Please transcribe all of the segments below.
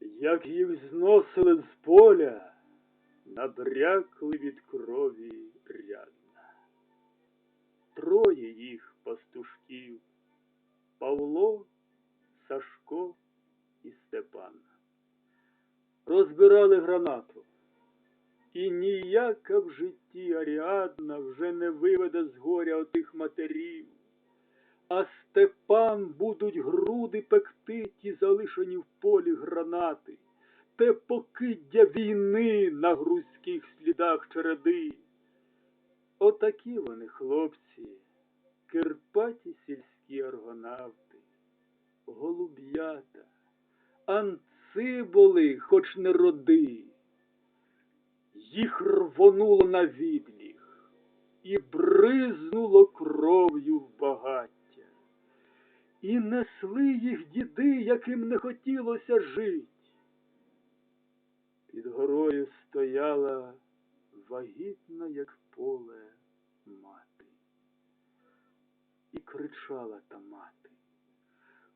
як їх зносили з поля, набрякли від крові рядна. Троє їх пастушків Павло, Сашко і Степан. Розбирали гранату. І ніяка в житті Аріадна вже не виведе з горя отих матерів. А Степан будуть груди пекти ті залишені в полі гранати, те покиддя війни на грузьких слідах череди. Отакі вони, хлопці, кирпаті сільські аргонавти, голуб'ята, анциболи, хоч не роди. Їх рвонуло на відліг і бризнуло кров'ю в багаття. І несли їх діди, яким не хотілося жить. Під горою стояла вагітна, як поле, мати. І кричала та мати.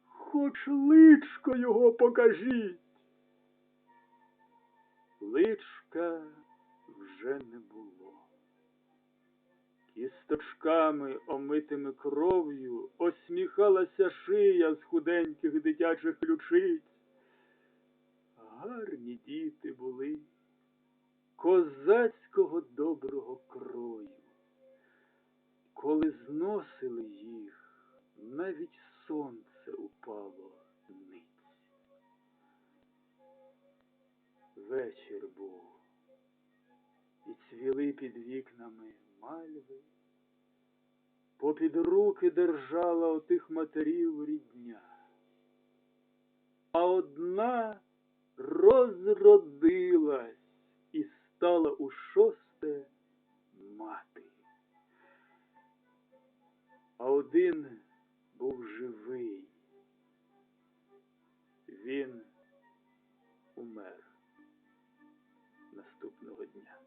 Хоч личко його покажіть. Личка вже не було. Кісточками, омитими кров'ю, осміхалася шия з худеньких дитячих ключиць. Гарні діти були козацького доброго крою. Коли зносили їх, навіть сонце упало ниць. Вечір був, і цвіли під вікнами мальви. Попід руки держала отих матерів рідня. А одна розродилась і стала у шосте мати. А один був живий. Він умер наступного дня.